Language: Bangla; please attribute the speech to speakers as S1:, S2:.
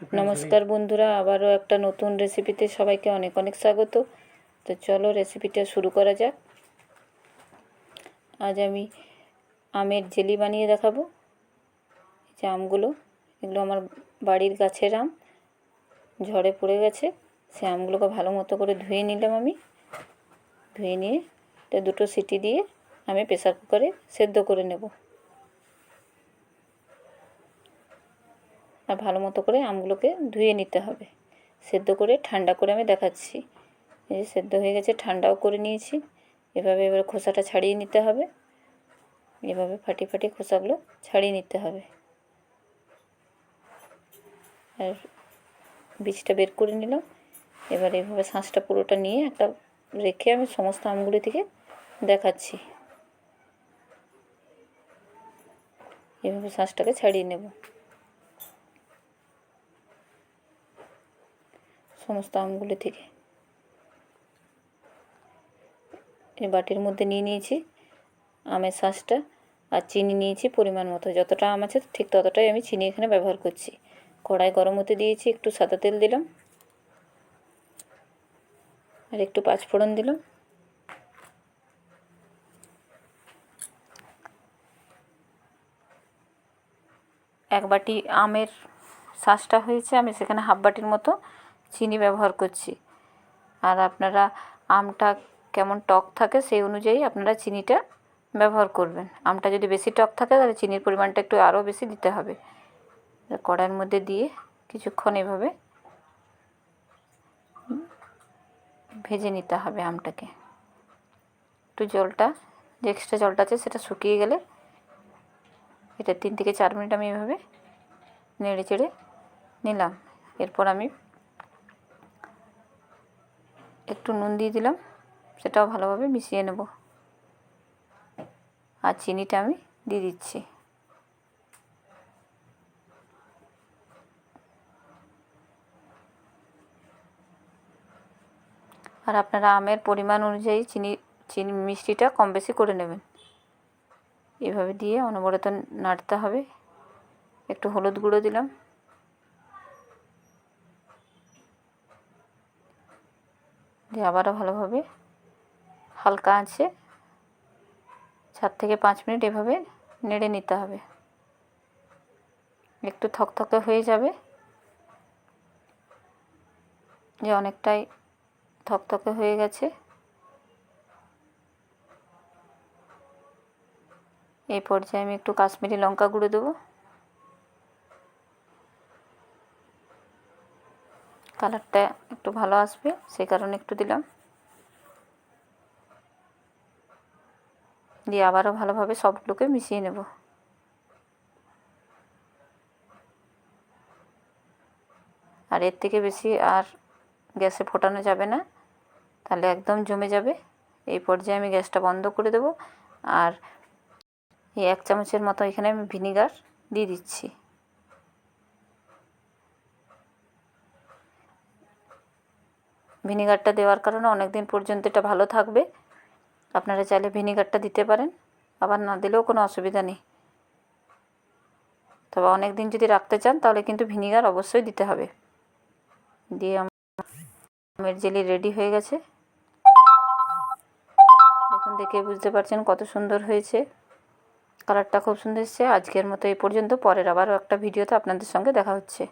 S1: নমস্কার বন্ধুরা, আবারও একটা নতুন রেসিপিতে সবাইকে অনেক অনেক স্বাগত। তো চলো রেসিপিটা শুরু করা যাক। আজ আমি আমের জেলি বানিয়ে দেখাবো। যে আমগুলো, এগুলো আমার বাড়ির গাছের আম। ঝড়ে পড়ে গেছে, সে আমগুলোকে ভালো মতো করে ধুয়ে নিলাম আমি। ধুয়ে নিয়ে দুটো সিটি দিয়ে আমি প্রেসার কুকারে সেদ্ধ করে নেব। আর ভালো মতো করে আমগুলোকে ধুয়ে নিতে হবে। সেদ্ধ করে, ঠান্ডা করে আমি দেখাচ্ছি। এই যে সেদ্ধ হয়ে গেছে, ঠান্ডাও করে নিয়েছি। এভাবে এবার খোসাটা ছাড়িয়ে নিতে হবে। এভাবে ফাটি ফাটি খোসাগুলো ছাড়িয়ে নিতে হবে। আর বীজটা বের করে নিলাম। এবার এইভাবে শাঁসটা পুরোটা নিয়ে একটা রেখে আমি সমস্ত আমগুলি থেকে দেখাচ্ছি। এভাবে শাঁসটাকে ছাড়িয়ে নেব। সমস্ত আমগুলি থেকে। এই বাটির মধ্যে নিয়ে নিয়েছি আমের শাঁসটা আর চিনি নিয়েছি পরিমাণ মতো। যতটা আম আছে ঠিক ততটাই আমি চিনি এখানে ব্যবহার করছি। কড়াই গরম হতে দিয়েছি, একটু সাদা তেল দিলাম। আর একটু পাঁচফোড়ন দিলাম। এক বাটি আমের শাঁসটা হয়েছে, আমি সেখানে হাফ বাটির মতো চিনি ব্যবহার করছি। আর আপনারা আমটা কেমন টক থাকে সেই অনুযায়ী আপনারা চিনিটা ব্যবহার করবেন। আমটা যদি বেশি টক থাকে তাহলে চিনির পরিমাণটা একটু আরও বেশি দিতে হবে। কড়াইয়ের মধ্যে দিয়ে কিছুক্ষণ এভাবে ভেজে নিতে হবে আমটাকে। একটু জলটা, যে এক্সট্রা জলটা আছে সেটা শুকিয়ে গেলে এটা তিন থেকে চার মিনিট আমি এভাবে নেড়ে চেড়ে নিলাম। এরপর আমি একটু নুন দিয়ে দিলাম, সেটাও ভালোভাবে মিশিয়ে নেব। আর চিনিটা আমি দিয়ে দিচ্ছি। আর আপনারা আমের পরিমাণ অনুযায়ী চিনি চিনি মিষ্টিটা কম বেশি করে নেবেন। এভাবে দিয়ে অনবরত নাড়তে হবে। একটু হলুদ গুঁড়ো দিলাম। দিয়ে আবারও ভালোভাবে হালকা আছে চার থেকে পাঁচ মিনিট এভাবে নেড়ে নিতে হবে। একটু থকথকে হয়ে যাবে যে অনেকটাই থকথকে হয়ে গেছে। এই পর্যায়ে আমি একটু কাশ্মীরি লঙ্কা গুঁড়ো দেবো। কালারটা একটু ভালো আসবে, সেই কারণে একটু দিলাম। দিয়ে আবারও ভালোভাবে সবগুলোকে মিশিয়ে নেব। আর এর থেকে বেশি আর গ্যাসে ফোটানো যাবে না, তাহলে একদম জমে যাবে। এই পর্যায়ে আমি গ্যাসটা বন্ধ করে দেব। আর এই এক চামচের মতো এখানে আমি ভিনিগার দিয়ে দিচ্ছি। ভিনিগারটা দেওয়ার কারণে অনেক দিন পর্যন্ত এটা ভালো থাকবে। আপনারা চাইলে ভিনিগারটা দিতে পারেন, আবার না দিলেও কোনো অসুবিধা নেই। তবে অনেক দিন যদি রাখতে চান, তাহলে কিন্তু ভিনিগার অবশ্যই দিতে হবে। দিয়ে আমের জেলি রেডি হয়ে গেছে। দেখুন, দেখে বুঝতে পারছেন কত সুন্দর হয়েছে। কালারটা খুব সুন্দর এসছে। আজকের মতো এই পর্যন্ত। পরের আবারও একটা ভিডিওতে আপনাদের সঙ্গে দেখা হচ্ছে।